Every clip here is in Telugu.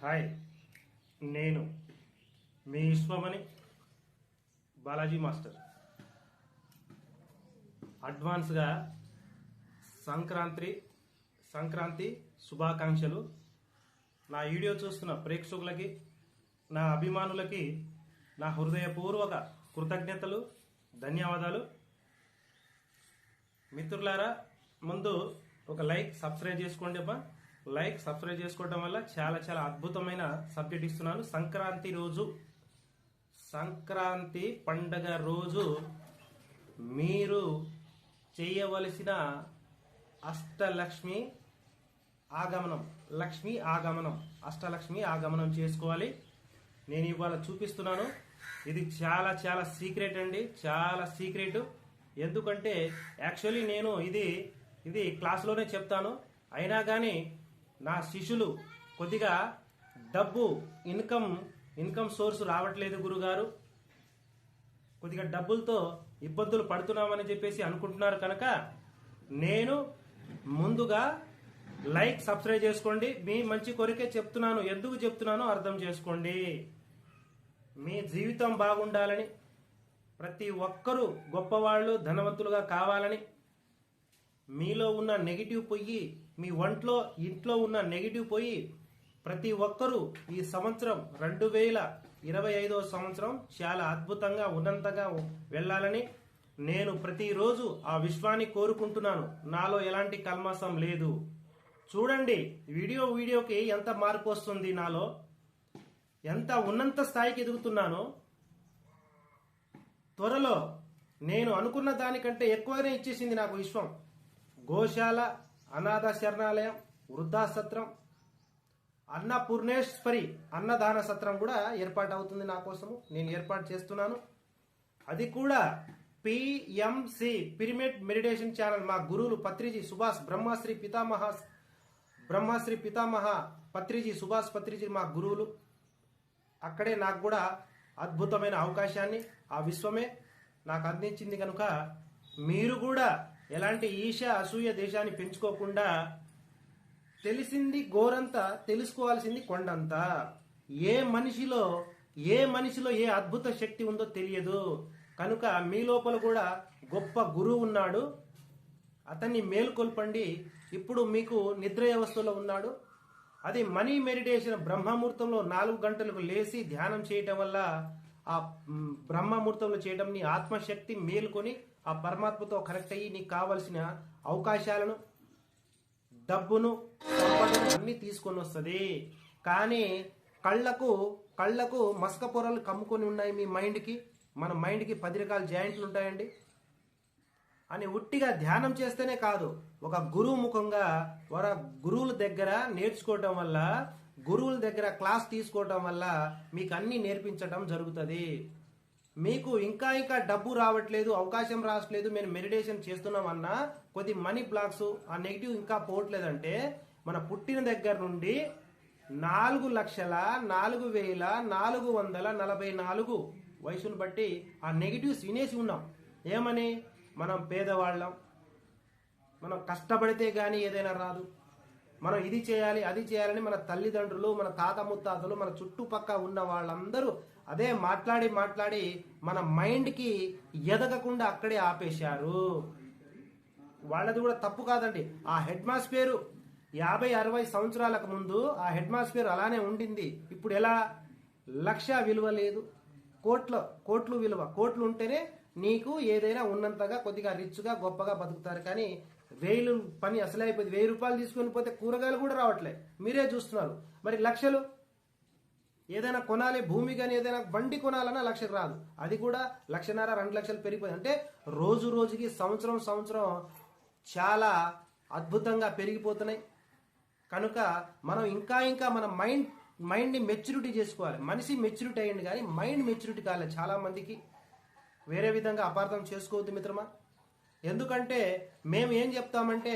హాయ్ నేను మీ విశ్వమణి బాలాజీ మాస్టర్. అడ్వాన్స్గా సంక్రాంతి సంక్రాంతి శుభాకాంక్షలు. నా వీడియో చూస్తున్న ప్రేక్షకులకి నా అభిమానులకి నా హృదయపూర్వక కృతజ్ఞతలు ధన్యవాదాలు. మిత్రులారా ముందు ఒక లైక్ సబ్స్క్రైబ్ చేసుకోండి అబ్బా. లైక్ సబ్స్క్రైబ్ చేసుకోవడం వల్ల చాలా చాలా అద్భుతమైన సబ్జెక్ట్ ఇస్తున్నాను. సంక్రాంతి రోజు సంక్రాంతి పండగ రోజు మీరు చేయవలసిన అష్టలక్ష్మి ఆగమనం లక్ష్మి ఆగమనం అష్టలక్ష్మి ఆగమనం చేసుకోవాలి. నేను ఇవాళ చూపిస్తున్నాను. ఇది చాలా చాలా సీక్రెట్ అండి చాలా సీక్రెట్. ఎందుకంటే యాక్చువల్లీ నేను ఇది ఇది క్లాస్లోనే చెప్తాను. అయినా కానీ నా శిష్యులు కొద్దిగా డబ్బు ఇన్కమ్ ఇన్కమ్ సోర్స్ రావట్లేదు గురుగారు. కొద్దిగా డబ్బులతో ఇబ్బందులు పడుతున్నామని చెప్పేసి అనుకుంటున్నారు కనుక నేను ముందుగా లైక్ సబ్స్క్రైబ్ చేసుకోండి. మీ మంచి కొరికే చెప్తున్నాను. ఎందుకు చెప్తున్నానో అర్థం చేసుకోండి. మీ జీవితం బాగుండాలని ప్రతి ఒక్కరూ గొప్పవాళ్ళు ధనవంతులుగా కావాలని మీలో ఉన్న నెగిటివ్ పొయ్యి మీ ఒంట్లో ఇంట్లో ఉన్న నెగిటివ్ పొయ్యి ప్రతి ఒక్కరూ ఈ సంవత్సరం రెండు వేల ఇరవై ఐదవ సంవత్సరం చాలా అద్భుతంగా ఉన్నంతగా వెళ్ళాలని నేను ప్రతిరోజు ఆ విశ్వాన్ని కోరుకుంటున్నాను. నాలో ఎలాంటి కల్మాసం లేదు. చూడండి వీడియో వీడియోకి ఎంత మార్పు వస్తుంది నాలో? ఎంత ఉన్నంత స్థాయికి ఎదుగుతున్నానో? త్వరలో నేను అనుకున్న దానికంటే ఎక్కువనే ఇచ్చేసింది నాకు విశ్వం. గోశాల అనాథ శరణాలయం వృద్ధాసత్రం అన్నపూర్ణేశ్వరి అన్నదాన సత్రం కూడా ఏర్పాటు అవుతుంది నా కోసము. నేను ఏర్పాటు చేస్తున్నాను. అది కూడా పిఎంసి పిరమిడ్ మెడిటేషన్ ఛానల్ మా గురువులు పత్రిజీ సుభాష్ బ్రహ్మశ్రీ పితామహ బ్రహ్మశ్రీ పితామహ పత్రిజీ సుభాష్ పత్రిజీ మా గురువులు. అక్కడే నాకు కూడా అద్భుతమైన అవకాశాన్ని ఆ విశ్వమే నాకు అందించింది కనుక మీరు కూడా ఎలాంటి ఈశ అసూయ దేశాన్ని పెంచుకోకుండా తెలిసింది గోరంతా తెలుసుకోవాల్సింది కొండంత. ఏ మనిషిలో ఏ మనిషిలో ఏ అద్భుత శక్తి ఉందో తెలియదు. కనుక మీ లోపల కూడా గొప్ప గురువు ఉన్నాడు. అతన్ని మేలుకొల్పండి. ఇప్పుడు మీకు నిద్ర వ్యవస్థలో ఉన్నాడు. అది మనీ మెడిటేషన్ బ్రహ్మముహూర్తంలో నాలుగు గంటలకు లేచి ధ్యానం చేయటం వల్ల ఆ బ్రహ్మముహూర్తంలో చేయడం నీ ఆత్మశక్తి మేలుకొని ఆ పరమాత్మతో కనెక్ట్ అయ్యి నీకు కావలసిన అవకాశాలను డబ్బును సంపదను అన్ని తీసుకొని వస్తుంది. కానీ కళ్ళకు కళ్ళకు మస్క పొరలు కమ్ముకొని ఉన్నాయి మీ మైండ్కి. మన మైండ్కి పది రకాల జాయింట్లు ఉంటాయండి. అని ఉట్టిగా ధ్యానం చేస్తేనే కాదు ఒక గురువు ముఖంగా వర గురువుల దగ్గర నేర్చుకోవటం వల్ల గురువుల దగ్గర క్లాస్ తీసుకోవటం వల్ల మీకు అన్ని నేర్పించడం జరుగుతుంది. మీకు ఇంకా ఇంకా డబ్బు రావట్లేదు అవకాశం రావట్లేదు మేము మెడిటేషన్ చేస్తున్నాం అన్నా కొద్ది మనీ బ్లాక్స్ ఆ నెగిటివ్ ఇంకా పోవట్లేదంటే మన పుట్టిన దగ్గర నుండి నాలుగు లక్షల నాలుగు వేల నాలుగు వందల నలభై నాలుగు వయసును బట్టి ఆ నెగిటివ్స్ వినేసి ఉన్నాం. ఏమని? మనం పేదవాళ్ళం. మనం కష్టపడితే కానీ ఏదైనా రాదు. మనం ఇది చేయాలి అది చేయాలని మన తల్లిదండ్రులు మన తాత ముత్తాతలు మన చుట్టుపక్క ఉన్న వాళ్ళందరూ అదే మాట్లాడి మాట్లాడి మన మైండ్కి ఎదగకుండా అక్కడే ఆపేశారు. వాళ్ళది కూడా తప్పు కాదండి. ఆ హెడ్ యాభై అరవై సంవత్సరాలకు ముందు ఆ హెడ్ అలానే ఉండింది. ఇప్పుడు ఎలా? లక్ష విలువ లేదు. కోట్ల కోట్లు విలువ. కోట్లు ఉంటేనే నీకు ఏదైనా ఉన్నంతగా కొద్దిగా రిచ్గా గొప్పగా బతుకుతారు. కానీ వేలు పని అసలే అయిపోయింది. వెయ్యి రూపాయలు తీసుకొని పోతే కూరగాయలు కూడా రావట్లే. మీరే చూస్తున్నారు. మరి లక్షలు? ఏదైనా కొనాలి భూమి కానీ ఏదైనా బండి కొనాలన్నా లక్షకు రాదు. అది కూడా లక్షన్నర రెండు లక్షలు పెరిగిపోయింది. అంటే రోజు రోజుకి సంవత్సరం సంవత్సరం చాలా అద్భుతంగా పెరిగిపోతున్నాయి. కనుక మనం ఇంకా ఇంకా మన మైండ్ మైండ్ని మెచ్యూరిటీ చేసుకోవాలి. మనిషి మెచ్యూరిటీ అయ్యింది కానీ మైండ్ మెచ్యూరిటీ కాలేదు చాలా మందికి వేరే విధంగా అపార్థం చేసుకోవద్దు మిత్రమా? ఎందుకంటే మేము ఏం చెప్తామంటే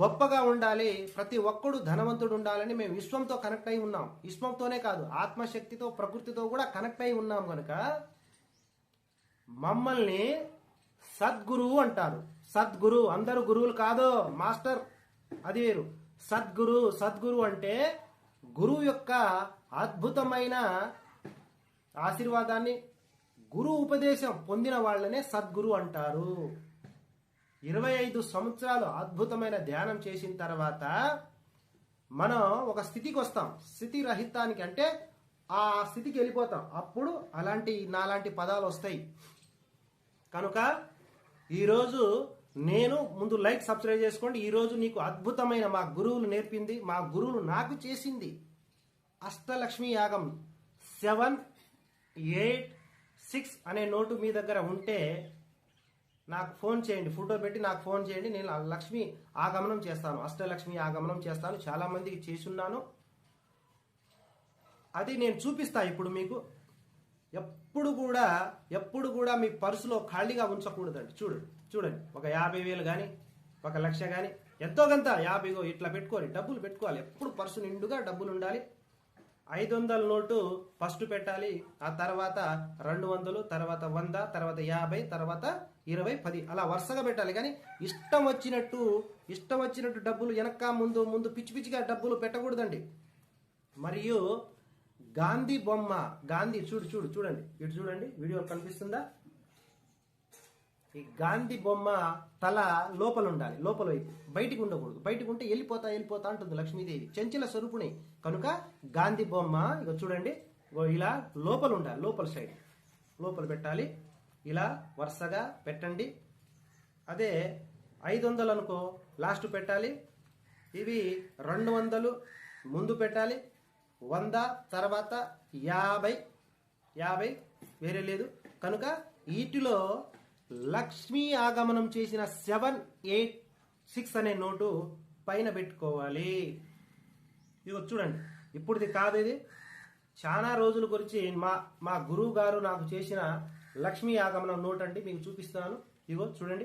గొప్పగా ఉండాలి ప్రతి ఒక్కడు ధనవంతుడు ఉండాలని మేము విశ్వంతో కనెక్ట్ అయి ఉన్నాం. విశ్వంతోనే కాదు ఆత్మశక్తితో ప్రకృతితో కూడా కనెక్ట్ అయి ఉన్నాం కనుక మమ్మల్ని సద్గురువు అంటారు. సద్గురు అందరూ గురువులు కాదు మాస్టర్. అది వేరు. సద్గురు సద్గురు అంటే గురువు యొక్క అద్భుతమైన ఆశీర్వాదాన్ని గురు ఉపదేశం పొందిన వాళ్ళనే సద్గురు అంటారు. ఇరవై ఐదు సంవత్సరాలు అద్భుతమైన ధ్యానం చేసిన తర్వాత మనం ఒక స్థితికి వస్తాం. స్థితి రహితానికి అంటే ఆ స్థితికి వెళ్ళిపోతాం. అప్పుడు అలాంటి నాలాంటి పదాలు వస్తాయి. కనుక ఈరోజు నేను ముందు లైక్ సబ్స్క్రైబ్ చేసుకోండి. ఈరోజు నీకు అద్భుతమైన మా గురువులు నేర్పింది మా గురువులు నాకు చేసింది. అష్టలక్ష్మి యాగం సెవెన్ ఎయిట్ సిక్స్ అనే నోటు మీ దగ్గర ఉంటే నాకు ఫోన్ చేయండి ఫోటో పెట్టి నాకు ఫోన్ చేయండి నేను లక్ష్మి ఆగమనం చేస్తాను అష్టలక్ష్మి ఆగమనం చేస్తాను చాలా మందికి చేసున్నాను అది నేను చూపిస్తా ఇప్పుడు మీకు. ఎప్పుడు కూడా ఎప్పుడు కూడా మీ పర్సులో ఖాళీగా ఉంచకూడదండి. చూడు చూడండి ఒక యాభై వేలు కానీ ఒక లక్ష కానీ ఎంతో కొంత యాభైగో ఇట్లా పెట్టుకోవాలి డబ్బులు పెట్టుకోవాలి. ఎప్పుడు పర్సు నిండుగా డబ్బులు ఉండాలి. ఐదు వందల నోటు ఫస్ట్ పెట్టాలి. ఆ తర్వాత రెండు వందలు తర్వాత వంద తర్వాత యాభై తర్వాత ఇరవై పది. అలా వరుసగా పెట్టాలి. కానీ ఇష్టం వచ్చినట్టు ఇష్టం వచ్చినట్టు డబ్బులు వెనక ముందు ముందు పిచ్చి పిచ్చిగా డబ్బులు పెట్టకూడదండి. మరియు గాంధీ బొమ్మ గాంధీ చూడు చూడు చూడండి. ఇటు చూడండి. వీడియో కనిపిస్తుందా? ఈ గాంధీ బొమ్మ తల లోపల ఉండాలి లోపల వైపు బయటికి ఉండకూడదు. బయటకు ఉంటే వెళ్ళిపోతా వెళ్ళిపోతా అంటుంది లక్ష్మీదేవి. చెంచల స్వరూపుని కనుక గాంధీ బొమ్మ ఇక చూడండి ఇలా లోపల ఉండాలి లోపల సైడ్ లోపల పెట్టాలి. ఇలా వరుసగా పెట్టండి. అదే ఐదు వందలు అనుకో లాస్ట్ పెట్టాలి. ఇవి రెండు వందలు ముందు పెట్టాలి. వంద తర్వాత యాభై. యాభై వేరే లేదు. కనుక వీటిలో లక్ష్మీ ఆగమనం చేసిన సెవెన్ ఎయిట్ సిక్స్ అనే నోటు పైన పెట్టుకోవాలి. ఇదిగో చూడండి. ఇప్పుడుది కాదు ఇది చాలా రోజుల గురించి మా మా గురువు గారు నాకు చేసిన లక్ష్మీ ఆగమనం నోట్ అండి మీకు చూపిస్తున్నాను. ఇగో చూడండి.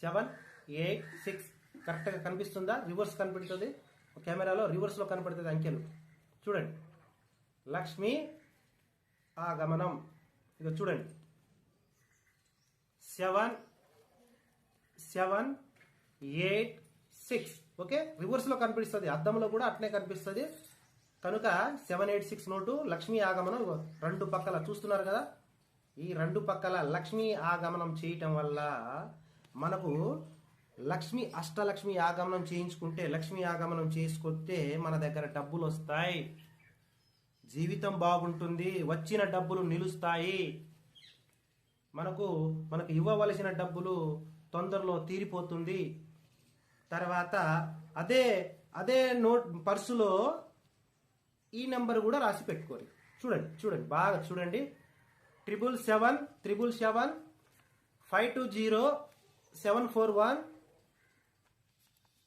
సెవెన్ ఎయిట్ సిక్స్ కరెక్ట్గా కనిపిస్తుందా? రివర్స్ కనిపెడుతుంది. కెమెరాలో రివర్స్లో కనపడుతుంది అంకెలు. చూడండి. లక్ష్మీ ఆగమనం. ఇక చూడండి. Seven seven eight six okay రివర్స్లో కనిపిస్తుంది. అద్దంలో కూడా అట్నే కనిపిస్తుంది. కనుక seven eight six note Lakshmi ఆగమనం రెండు పక్కల చూస్తున్నారు కదా? ఈ రెండు పక్కల లక్ష్మీ ఆగమనం చేయటం వల్ల మనకు లక్ష్మి అష్టలక్ష్మి ఆగమనం చేయించుకుంటే లక్ష్మీ ఆగమనం చేసుకుంటే మన దగ్గర డబ్బులు వస్తాయి జీవితం బాగుంటుంది. వచ్చిన డబ్బులు నిలుస్తాయి. మనకు మనకు ఇవ్వవలసిన డబ్బులు తొందరలో తీరిపోతుంది. తర్వాత అదే అదే నోట్ పర్సులో ఈ నెంబర్ కూడా రాసి పెట్టుకోరు చూడండి చూడండి బాగా చూడండి. Triple seven triple seven five two zero seven four one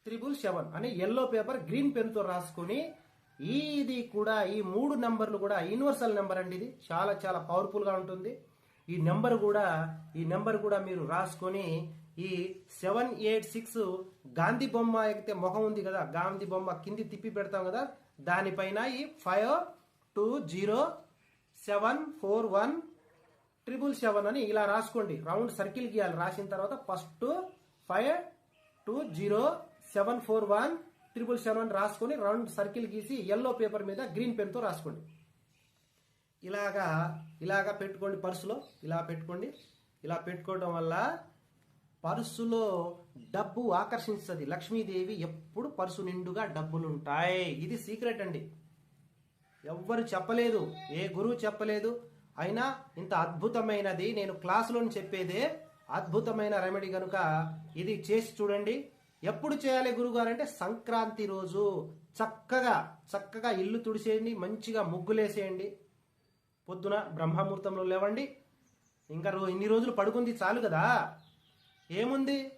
triple seven అని ఎల్లో పేపర్ గ్రీన్ పెన్తో రాసుకొని ఇది కూడా ఈ మూడు నెంబర్లు కూడా యూనివర్సల్ నెంబర్ అండి ఇది. చాలా చాలా పవర్ఫుల్గా ఉంటుంది. ఈ నెంబర్ కూడా ఈ నెంబర్ కూడా మీరు రాసుకొని ఈ సెవెన్ ఎయిట్ సిక్స్ గాంధీ బొమ్మ ఎక్కితే ముఖం ఉంది కదా గాంధీ బొమ్మ కింది తిప్పి పెడతాం కదా దానిపైన ఈ five two zero seven four one triple seven అని ఇలా రాసుకోండి. రౌండ్ సర్కిల్ గీయాలి. రాసిన తర్వాత first five two zero seven four one triple seven రాసుకొని రౌండ్ సర్కిల్ గీసి ఎల్లో పేపర్ మీద గ్రీన్ పెన్తో రాసుకోండి. ఇలాగా ఇలాగా పెట్టుకోండి పర్సులో ఇలా పెట్టుకోండి. ఇలా పెట్టుకోవడం వల్ల పర్సులో డబ్బు ఆకర్షిస్తుంది లక్ష్మీదేవి ఎప్పుడు పర్సు నిండుగా డబ్బులు ఉంటాయి ఇది సీక్రెట్ అండి. ఎవ్వరు చెప్పలేదు ఏ గురువు చెప్పలేదు. అయినా ఇంత అద్భుతమైనది నేను క్లాసులోని చెప్పేదే అద్భుతమైన రెమెడీ కనుక ఇది చేసి చూడండి. ఎప్పుడు చేయాలి గురుగారు అంటే సంక్రాంతి రోజు చక్కగా చక్కగా ఇల్లు తుడిసేయండి మంచిగా ముగ్గులేసేయండి. పొద్దున బ్రహ్మముహూర్తంలో లేవండి. ఇంకా రో ఇన్ని రోజులు పడుకుంది చాలు కదా. ఏముంది?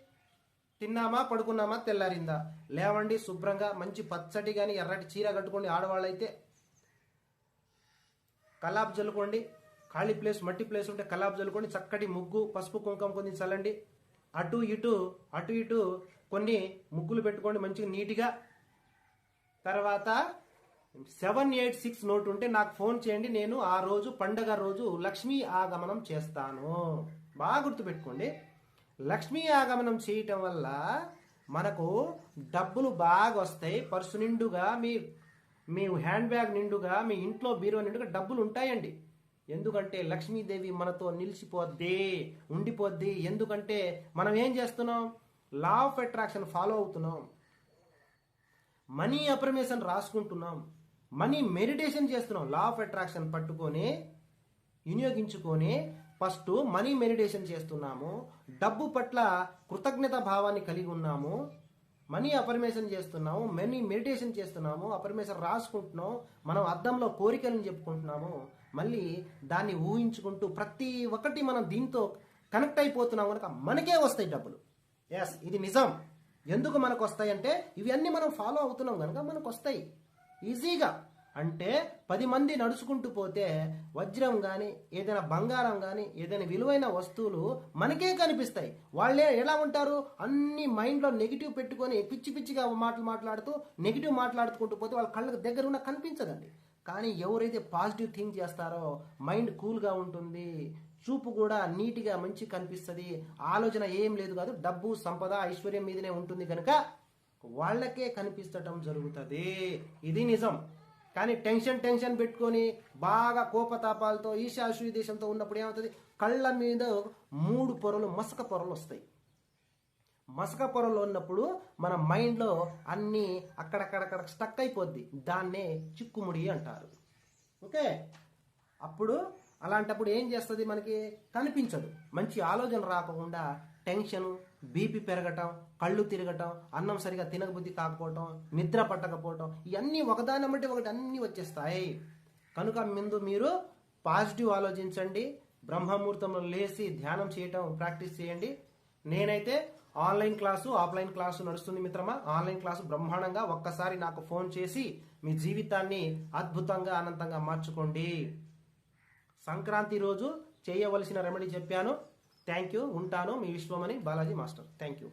తిన్నామా పడుకున్నామా తెల్లారిందా. లేవండి శుభ్రంగా మంచి పచ్చటి కానీ ఎర్రటి చీర కట్టుకోండి ఆడవాళ్ళైతే. కలాబ్ చల్లుకోండి ఖాళీ ప్లేస్ మట్టి ప్లేస్ ఉంటే కలాబ్ జల్లుకోండి. చక్కటి ముగ్గు పసుపు కుంకం కొన్ని చల్లండి. అటు ఇటు అటు ఇటు కొన్ని ముగ్గులు పెట్టుకోండి మంచిగా నీట్గా. తర్వాత సెవెన్ ఎయిట్ సిక్స్ నోట్ ఉంటే నాకు ఫోన్ చేయండి నేను ఆ రోజు పండగ రోజు లక్ష్మీ ఆగమనం చేస్తాను. బాగా గుర్తుపెట్టుకోండి. లక్ష్మీ ఆగమనం చేయటం వల్ల మనకు డబ్బులు బాగా వస్తాయి. పర్సు నిండుగా మీ మీ హ్యాండ్ బ్యాగ్ నిండుగా మీ ఇంట్లో బీరో నిండుగా డబ్బులు ఉంటాయండి. ఎందుకంటే లక్ష్మీదేవి మనతో నిలిచిపోద్ది ఉండిపోద్ది. ఎందుకంటే మనం ఏం చేస్తున్నాం? లా ఆఫ్ అట్రాక్షన్ ఫాలో అవుతున్నాం. మనీ అప్రమేషన్ రాసుకుంటున్నాం. మనీ మెడిటేషన్ చేస్తున్నాం. లా ఆఫ్ అట్రాక్షన్ పట్టుకొని వినియోగించుకొని ఫస్ట్ మనీ మెడిటేషన్ చేస్తున్నాము. డబ్బు పట్ల కృతజ్ఞత భావాన్ని కలిగి ఉన్నాము. మనీ అపరిమేషన్ చేస్తున్నాము. మనీ మెడిటేషన్ చేస్తున్నాము. అపరిమేషన్ రాసుకుంటున్నాం. మనం అద్దంలో కోరికలను చెప్పుకుంటున్నాము. మళ్ళీ దాన్ని ఊహించుకుంటూ ప్రతి ఒక్కటి మనం దీంతో కనెక్ట్ అయిపోతున్నాం కనుక మనకే వస్తాయి డబ్బులు. ఎస్ ఇది నిజం. ఎందుకు మనకు వస్తాయంటే ఇవన్నీ మనం ఫాలో అవుతున్నాం కనుక మనకు వస్తాయి. ఈజీగా. అంటే పది మంది నడుచుకుంటూ పోతే వజ్రం కానీ ఏదైనా బంగారం కానీ ఏదైనా విలువైన వస్తువులు మనకే కనిపిస్తాయి. వాళ్ళే ఎలా ఉంటారు? అన్ని మైండ్లో నెగిటివ్ పెట్టుకొని పిచ్చి పిచ్చిగా మాటలు మాట్లాడుతూ నెగిటివ్ మాట్లాడుకుంటూ పోతే వాళ్ళ కళ్ళకు దగ్గర ఉన్న కనిపించదండి. కానీ ఎవరైతే పాజిటివ్ థింక్ చేస్తారో మైండ్ కూల్గా ఉంటుంది. చూపు కూడా నీట్గా మంచి కనిపిస్తుంది. ఆలోచన ఏం లేదు కాదు డబ్బు సంపద ఐశ్వర్యం మీదనే ఉంటుంది కనుక వాళ్ళకే కనిపించటం జరుగుతుంది. ఇది నిజం. కానీ టెన్షన్ టెన్షన్ పెట్టుకొని బాగా కోపతాపాలతో ఈశాశ్వీ దేశంతో ఉన్నప్పుడు ఏమవుతుంది? కళ్ళ మీద మూడు పొరలు మసక పొరలు వస్తాయి. మసక పొరలు ఉన్నప్పుడు మన మైండ్లో అన్నీ అక్కడక్కడక్కడ స్టక్ అయిపోద్ది. దాన్నే చిక్కుముడి అంటారు. ఓకే? అప్పుడు అలాంటప్పుడు ఏం చేస్తుంది మనకి? కనిపించదు. మంచి ఆలోచన రాకుండా టెన్షన్ బీపీ పెరగటం కళ్ళు తిరగటం అన్నం సరిగా తినకబుద్ధి కాకపోవటం నిద్ర పట్టకపోవటం ఇవన్నీ ఒకదాని బట్టి ఒకటి అన్నీ వచ్చేస్తాయి. కనుక ముందు మీరు పాజిటివ్ ఆలోచించండి బ్రహ్మముహూర్తంలో లేచి ధ్యానం చేయటం ప్రాక్టీస్ చేయండి. నేనైతే ఆన్లైన్ క్లాసు ఆఫ్లైన్ క్లాసు నడుస్తుంది మిత్రమా? ఆన్లైన్ క్లాసు బ్రహ్మాండంగా ఒక్కసారి నాకు ఫోన్ చేసి మీ జీవితాన్ని అద్భుతంగా అనంతంగా మార్చుకోండి. సంక్రాంతి రోజు చేయవలసిన రెమెడీ చెప్పాను. థ్యాంక్ యూ ఉంటాను మీ Vishwamani Balaji master. Thank you.